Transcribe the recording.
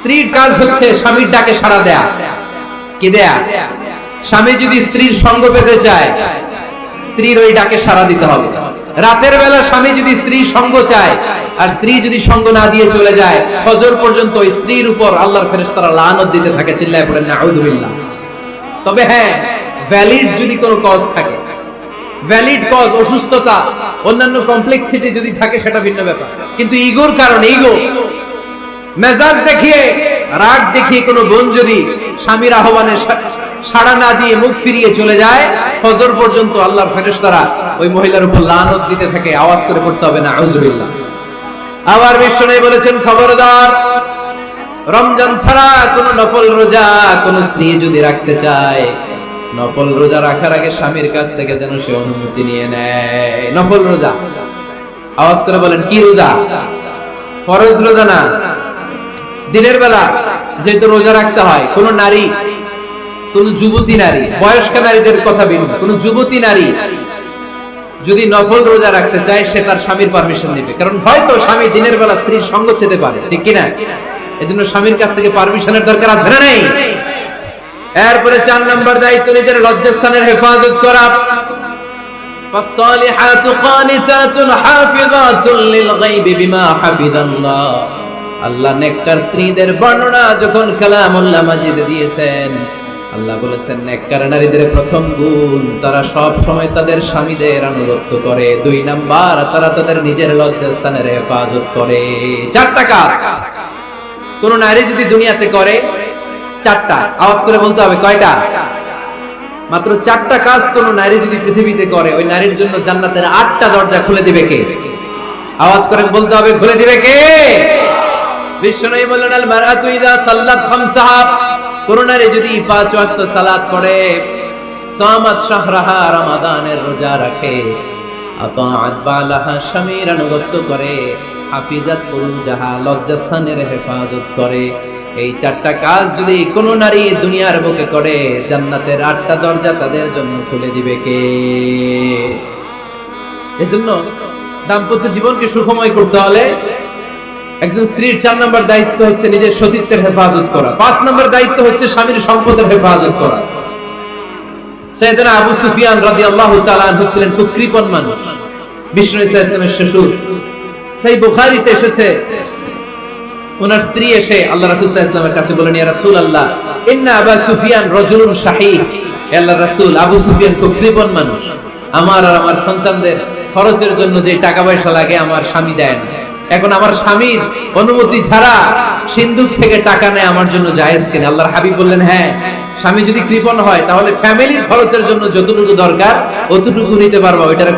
স্ত্রীর কাজ হচ্ছে স্বামীর ডাকে সাড়া দেয়া। কি দেয়া? স্বামী যদি স্ত্রীর সঙ্গ পেতে চায়, স্ত্রীর ওই ডাকে সাড়া দিতে হবে। রাতের বেলা স্বামী যদি স্ত্রীর সঙ্গ চায়, আর স্ত্রী যদি সঙ্গ না দিয়ে চলে যায়, ফজর পর্যন্ত স্ত্রীর উপর আল্লাহর ফেরেশতারা লানত দিতে থাকে, চিল্লায় পড়েন, নাউযুবিল্লাহ। তবে হ্যাঁ ভ্যালিড যদি কোনো কজ থাকে ভ্যালিড কজ অসুস্থতা, অন্যান্য কমপ্লেক্সিটি যদি থাকে, সেটা ভিন্ন ব্যাপার। কিন্তু ইগোর কারণে ইগো মেজাজ দেখিয়ে, রাগ দেখিয়ে কোনো বোন যদি স্বামীর আহ্বানে সাড়া না দিয়ে মুখ ফিরিয়ে চলে যায়, ফজর পর্যন্ত আল্লাহর ফেরেশতারা ওই মহিলার উপর লানত দিতে থাকে, আওয়াজ করে পড়তে হবে না আউযুবিল্লাহ আবার বিষ্ণু বলেছেন, খবরদার, রমজান ছাড়া কোন নফল রোজা কোন স্ত্রী যদি রাখতে চায়, নফল রোজা রাখার আগে স্বামীর কাছ থেকে যেন সে অনুমতি নিয়ে নেয়। নফল রোজা। আওয়াজ করে বলেন, কি রোজা? ফরজ রোজা না দিনের বেলা যেহেতু রোজা রাখতে হয় কোন নারী কোন যুবতী নারী বয়স্ক নারীদের কথা ভিন্ন কোন যুবতী নারী যদি নফল রোজা রাখতে চায় সে তার স্বামীর পারমিশন নেবে কারণ হয়তো স্বামী দিনের বেলা স্ত্রীর সঙ্গ চেতে পারে ঠিক কিনা এজন্য স্বামীর কাছ থেকে পারমিশনের দরকার আছে না নেই এরপরে চার নম্বর দায়িত্ব নিজের লজ্জাস্থানের হেফাজত করা فالصالحات قانتات حافظات للغيب بما حفظ الله আল্লাহ নেককার স্ত্রীদের বর্ণনা যখন কালামুল্লাহ মাজিদে দিয়েছেন, আল্লাহ বলেছেন, নেককার নারীদের প্রথম গুণ, তারা সব সময় তাদের স্বামীদের আনুগত্য করে। দুই নাম্বার, তারা তাদের নিজের লজ্জাস্থানের হেফাজত করে। চারটা কাজ। কোন নারী যদি দুনিয়াতে করে, চারটা। আওয়াজ করে বলতে হবে, কয়টা? মাত্র চারটা কাজ কোন নারী যদি পৃথিবীতে করে, ওই নারীর জন্য জান্নাতের আটটা দরজা খুলে দিবে কে? আওয়াজ করে বলতে হবে, খুলে দিবে কে? বিশ্বনবী বললেন, আল মারআতু ইযা সাল্লাত কোন নারী যদি পাঁচ ওয়াক্ত সালাত পড়ে, সামাত শাহরাহা রমাদানের রোজা রাখে। আতাআত বালাহা করে। হাফিজাত ফুরুজাহা লজ্জাস্থানের হেফাজত করে। এই চারটা কাজ যদি কোন নারী দুনিয়ার বুকে করে, জান্নাতের আটটা দরজা তাদের জন্য খুলে দিবে কে? এজন্য দাম্পত্য জীবনকে সুখময় করতে হলে একজন স্ত্রীর চার নম্বর দায়িত্ব হচ্ছে নিজের সতীত্বের হেফাজত করা। পাঁচ নম্বর দায়িত্ব হচ্ছে স্বামীর সম্পদের হেফাজত করা। সৈয়দনা আবু সুফিয়ান ছিলেন খুব কৃপণ মানুষ। বিষ্ণু ইসা ইসলামের শ্বশুর। সেই বুখারীতে এসেছে, ওনার স্ত্রী এসে আল্লাহ রাসূল ইসলামের কাছে বলেন ইয়া রাসূলুল্লাহ, ইন্না আবা সুফিয়ান রাজুলুন শাহীহ হে আল্লাহর রাসূল, আবু সুফিয়ান খুব কৃপণ মানুষ। আমার আর আমার সন্তানদের খরচের জন্য যে টাকা পয়সা লাগে, আমার স্বামী দেয় না। এখন আমার স্বামীর অনুমতি ছাড়া সিন্ধুক থেকে টাকা নেয় আমার জন্য জায়েজ কিনা? আল্লাহর হাবিব বললেন হ্যাঁ স্বামী যদি কৃপন হয়, তাহলে ফ্যামিলির খরচের জন্য যতটুকু দরকার, অতটুকু নিতে পারব। ওইটার